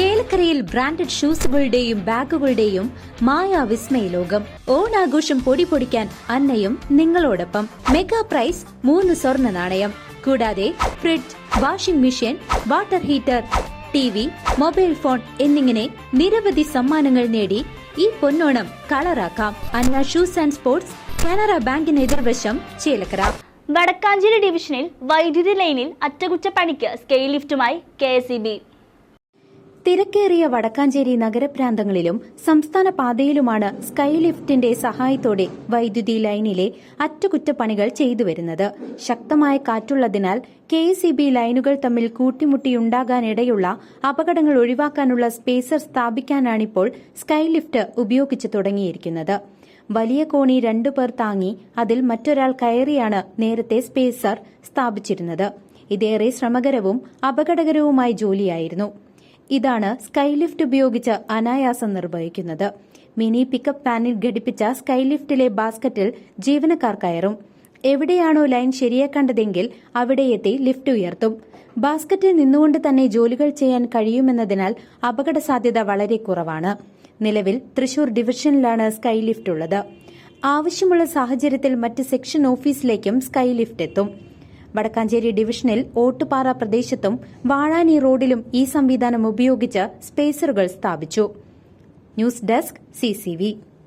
ചേലക്കരയിൽ ബ്രാൻഡഡ് ഷൂസുകളുടെയും ബാഗുകളുടെയും മായ വിസ്മയ ലോകം ഓണാഘോഷം പൊടി പൊടിക്കാൻ അന്നയും നിങ്ങളോടൊപ്പം. മെഗാ പ്രൈസ് മൂന്ന് സ്വർണ നാണയം. കൂടാതെ fridge washing machine water heater T V mobile phone എന്നിങ്ങനെ നിരവധി സമ്മാനങ്ങൾ നേടി ഈ പൊന്നോണം കളറാക്കാം. Anna shoes and sports Canara ബാങ്കിന് എതിർവശം ചേലക്കര. വടക്കാഞ്ചേരി ഡിവിഷനിൽ വൈദ്യുതി ലൈനിൽ അറ്റകുറ്റപ്പണിക്ക് സ്കെയിൽ ലിഫ്റ്റുമായി കെ എസ് തിരക്കേറിയ വടക്കാഞ്ചേരി നഗരപ്രാന്തങ്ങളിലും സംസ്ഥാന പാതയിലുമാണ് സ്കൈ ലിഫ്റ്റിന്റെ സഹായത്തോടെ വൈദ്യുതി ലൈനിലെ അറ്റകുറ്റപ്പണികൾ ചെയ്തുവരുന്നത് ശക്തമായ കാറ്റുള്ളതിനാൽ കെ ലൈനുകൾ തമ്മിൽ കൂട്ടിമുട്ടിയുണ്ടാകാനിടയുള്ള അപകടങ്ങൾ ഒഴിവാക്കാനുള്ള സ്പേസർ സ്ഥാപിക്കാനാണിപ്പോൾ സ്കൈ ലിഫ്റ്റ് ഉപയോഗിച്ചു തുടങ്ങിയിരിക്കുന്നത്. വലിയ കോണി രണ്ടു പേർ താങ്ങി അതിൽ മറ്റൊരാൾ കയറിയാണ് നേരത്തെ സ്പേസർ സ്ഥാപിച്ചിരുന്നത്. ഇതേറെ ശ്രമകരവും അപകടകരവുമായ ജോലിയായിരുന്നു. ഇതാണ് സ്കൈലിഫ്റ്റ് ഉപയോഗിച്ച് അനായാസം നിർവഹിക്കുന്നത്. മിനി പിക്കപ്പ് പാനിൽ ഘടിപ്പിച്ച സ്കൈലിഫ്റ്റിലെ ബാസ്ക്കറ്റിൽ ജീവനക്കാർ കയറും. എവിടെയാണോ ലൈൻ ശരിയാക്കേണ്ടതെങ്കിൽ അവിടെ എത്തി ലിഫ്റ്റ് ഉയർത്തും. ബാസ്ക്കറ്റിൽ നിന്നുകൊണ്ട് തന്നെ ജോലികൾ ചെയ്യാൻ കഴിയുമെന്നതിനാൽ അപകട സാധ്യത വളരെ കുറവാണ്. നിലവിൽ തൃശൂർ ഡിവിഷനിലാണ് സ്കൈ ലിഫ്റ്റ് ഉള്ളത്. ആവശ്യമുള്ള സാഹചര്യത്തിൽ മറ്റ് സെക്ഷൻ ഓഫീസിലേക്കും സ്കൈ ലിഫ്റ്റ് എത്തും. വടക്കാഞ്ചേരി ഡിവിഷനിൽ ഓട്ടുപാറ പ്രദേശത്തും വാഴാനി റോഡിലും ഈ സംവിധാനം ഉപയോഗിച്ച് സ്പേസറുകൾ സ്ഥാപിച്ചു. News desk CCV